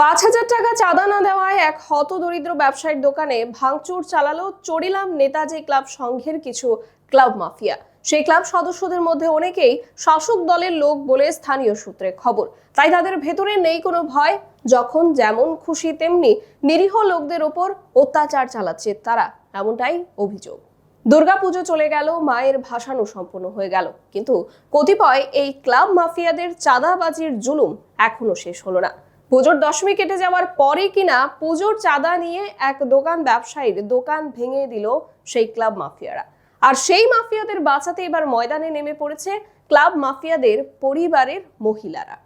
পাঁচ হাজার টাকা চাঁদা না দেওয়ায় এক হত দরিদ্র ব্যবসায়ীর দোকানে ভাঙচুর চালালো চড়িলাম নেতাজি ক্লাব সংঘের কিছু ক্লাব মাফিয়া। সেই ক্লাব সদস্যদের মধ্যে অনেকেই শাসক দলের লোক বলে স্থানীয় সূত্রে খবর। তাই তাদের ভেতরে নেই কোনো ভয়, যখন যেমন খুশি তেমনি নিরীহ লোকদের ওপর অত্যাচার চালাচ্ছে তারা, এমনটাই অভিযোগ। দুর্গাপুজো চলে গেল, মায়ের ভাসানো সম্পন্ন হয়ে গেল। কিন্তু কতিপয় এই ক্লাব মাফিয়াদের চাঁদাবাজির জুলুম এখনও শেষ হলো না। পুজোর দশমী কেটে যাওয়ার পরে কিনা পুজোর চাঁদা নিয়ে এক দোকান ব্যবসায়ীর দোকান ভেঙে দিল সেই ক্লাব মাফিয়ারা। আর সেই মাফিয়াদের বাঁচাতে এবার ময়দানে নেমে পড়েছে ক্লাব মাফিয়াদের পরিবারের মহিলারা।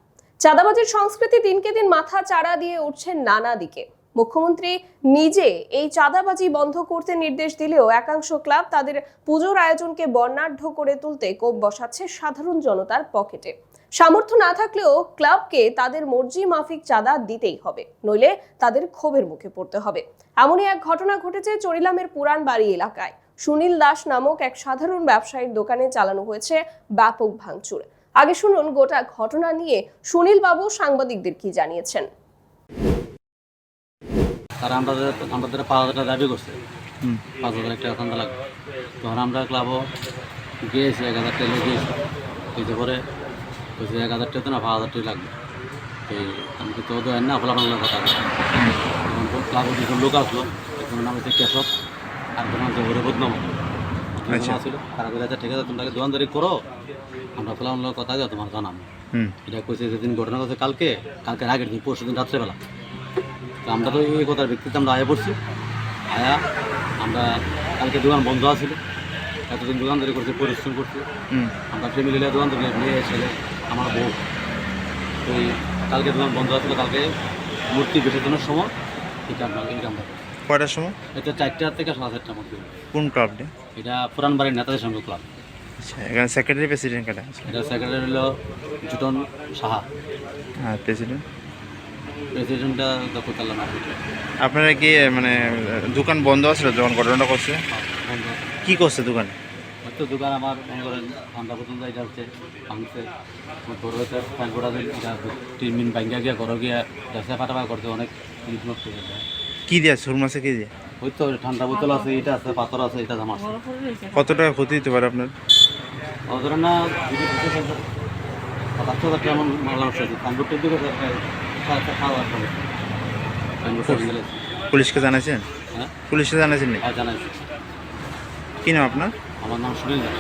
চাঁদাবাজির সংস্কৃতি দিনকে দিন মাথা চাড়া দিয়ে উঠছে নানা দিকে। মুখ্যমন্ত্রী নিজে এই চাঁদাবাজি বন্ধ করতে নির্দেশ দিলেও একাংশ ক্লাব তাদের পুজোর আয়োজনকে বর্ণাঢ্য করে তুলতে কোপ বসাচ্ছে সাধারণ জনতার পকেটে। সামর্থ্য না থাকলেও ক্লাবকে তাদের মর্জি মাফিক চাঁদা দিতেই হবে নইলে তাদের ক্ষোভের মুখে পড়তে হবে। এমনই এক ঘটনা ঘটেছে চরিলামের পুরান বাড়ি এলাকায়। সুনীল দাস নামক এক সাধারণ ব্যবসায়ীর দোকানে চালানো হয়েছে ব্যাপক ভাঙচুর। আগে শুনুন গোটা ঘটনা নিয়ে সুনীল বাবু সাংবাদিকদের কি জানিয়েছেন। তারা আমাদের আমাদের পাঁচ হাজার দাবি করছে পাঁচ হাজার টাকা চান্দা লাগবে। তখন আমরা ক্লাবও গিয়েছি এক হাজার টাকা গিয়েছি কিছু করে বলছি এক হাজার টাকা না পাঁচ হাজার টাকা লাগবে। এই আমি তো ওদের না ফলাফল কথা তখন ক্লাবের দুজন লোক আসলো একজনের নাম হচ্ছে কেশব আর একজনের নাম হচ্ছে ওরে বদনাম। আচ্ছা। তারা বলে আচ্ছা ঠিক আছে তোমরা দোকানদারি করো? আমরা ফলাফল কথা দিয়ে তোমার জানাব হুম। এটা কইছে যেদিন ঘটনা ঘটছে কালকে কালকে আগের দিন পরশু দিন রাত্রেবেলা। তো আমরা তো এই কথার ভিত্তিতে আমরা আয়া পড়ছি। আয়া আমরা কালকে দোকান বন্ধ আছিল। এতদিন দোকানদারি করছি পরিশ্রম করছি। আমরা ফ্যামিলি দোকান থেকে মেয়ে ছেলে আমার বউ। এই কালকে দোকান বন্ধ আছিল কালকে মূর্তি বিসর্জনের সময়। এই কামটা এই কামটা কয়টার সময়? এটা চারটা থেকে সাড়ে চারটার মধ্যে কোন ক্লাবটি এটা পুরান বাড়ির নেতাদের সঙ্গে ক্লাব আচ্ছা এখানে সেক্রেটারি প্রেসিডেন্ট কাটা এটা সেক্রেটারি হলো জুটন সাহা। হ্যাঁ প্রেসিডেন্ট প্রেসিডেন্টটা দক্ষতা না আপনারা কি মানে দোকান বন্ধ আছিল যখন ঘটনাটা করছে? বন্ধ কি করছে দোকানে? হয়তো দোকান আমার মনে করেন ঠান্ডা বোতল এটা হচ্ছে ভাঙছে। বড় হচ্ছে ফ্যান করা এটা তিন মিন ব্যাঙ্গা গিয়া ঘর গিয়া ব্যবসা ফাটাফা করতে অনেক জিনিস নষ্ট হয়ে যায় কি দিয়া কি দিয়ে? ওই তো ঠান্ডা বোতল আছে এটা আছে পাথর আছে এটা জামা আছে। কত টাকা ক্ষতি দিতে পারে আপনার? ধরেন না যদি সাতশো হাজার মালা সাইনবোর্ডের দিকে সাড়ে পুলিশকে জানাইছেন? হ্যাঁ? পুলিশকে জানাইছেন আর জানাইছি। কি নাম আপনার? আমার নাম সুনীল দাস।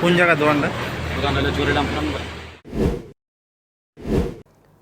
কোন জায়গার দোকানটা? দোকান হলে চুরিলাম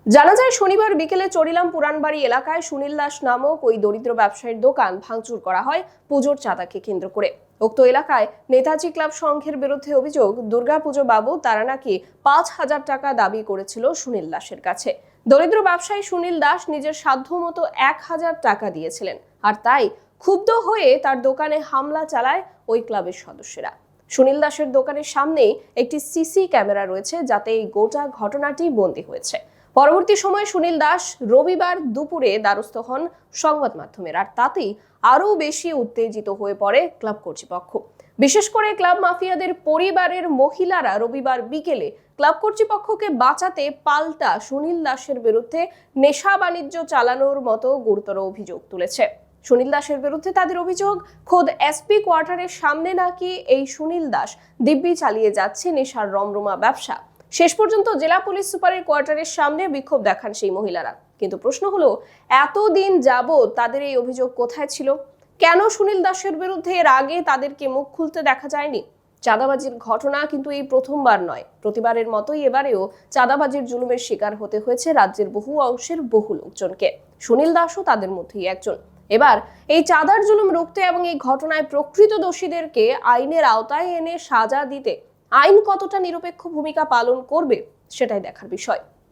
জানা যায় শনিবার বিকেলে চড়িলাম পুরানবাড়ি এলাকায় সুনীল দাস নামক ওই দরিদ্র ব্যবসায়ীর দোকান ভাঙচুর করা হয় পুজোর চাঁদাকে কেন্দ্র করে। উক্ত এলাকায় নেতাজি ক্লাব সংঘের বিরুদ্ধে অভিযোগ দুর্গাপুজো বাবু তারা নাকি পাঁচ হাজার টাকা দাবি করেছিল সুনীল দাসের কাছে। দরিদ্র ব্যবসায়ী সুনীল দাস নিজের সাধ্যমতো এক হাজার টাকা দিয়েছিলেন আর তাই ক্ষুব্ধ হয়ে তার দোকানে হামলা চালায় ওই ক্লাবের সদস্যরা। সুনীল দাসের দোকানের সামনেই একটি সিসি ক্যামেরা রয়েছে, যাতে এই গোটা ঘটনাটি বন্দী হয়েছে। পরবর্তী সময়ে সুনীল দাস রবিবার দুপুরে দ্বারস্থ হন সংবাদ মাধ্যমের, আর তাতেই আরও বেশি উত্তেজিত হয়ে পড়ে ক্লাব কর্তৃপক্ষ। বিশেষ করে ক্লাব মাফিয়াদের পরিবারের মহিলারা রবিবার বিকেলে ক্লাব কর্তৃপক্ষকে বাঁচাতে পাল্টা সুনীল দাসের বিরুদ্ধে নেশা বাণিজ্য চালানোর মতো গুরুতর অভিযোগ তুলেছে। সুনীল দাসের বিরুদ্ধে তাদের অভিযোগ, খোদ এসপি কোয়ার্টারের সামনে নাকি এই সুনীল দাস? দিব্যি চালিয়ে যাচ্ছে নেশার রমরমা ব্যবসা। শেষ পর্যন্ত জেলা পুলিশ সুপারের কোয়ার্টারের সামনে বিক্ষোভ দেখান সেই মহিলারা। কিন্তু প্রশ্ন হলো, এতদিন যাবৎ তাদের এই অভিযোগ কোথায় ছিল? কেন সুনীল দাসের বিরুদ্ধে এর আগে তাদেরকে মুখ খুলতে দেখা যায়নি? চাঁদাবাজির ঘটনা কিন্তু এই প্রথমবার নয়। প্রতিবারের মতোই এবারেও চাঁদাবাজির জুলুমের শিকার হতে হয়েছে রাজ্যের বহু অংশের বহু লোকজনকে। সুনীল দাসও তাদের মধ্যেই একজন। এবার এই চাঁদার জুলুম রুখতে এবং এই ঘটনায় প্রকৃত দোষীদেরকে আইনের আওতায় এনে সাজা দিতে আইন কতটা নিরপেক্ষ ভূমিকা পালন করবে সেটাই দেখার বিষয়।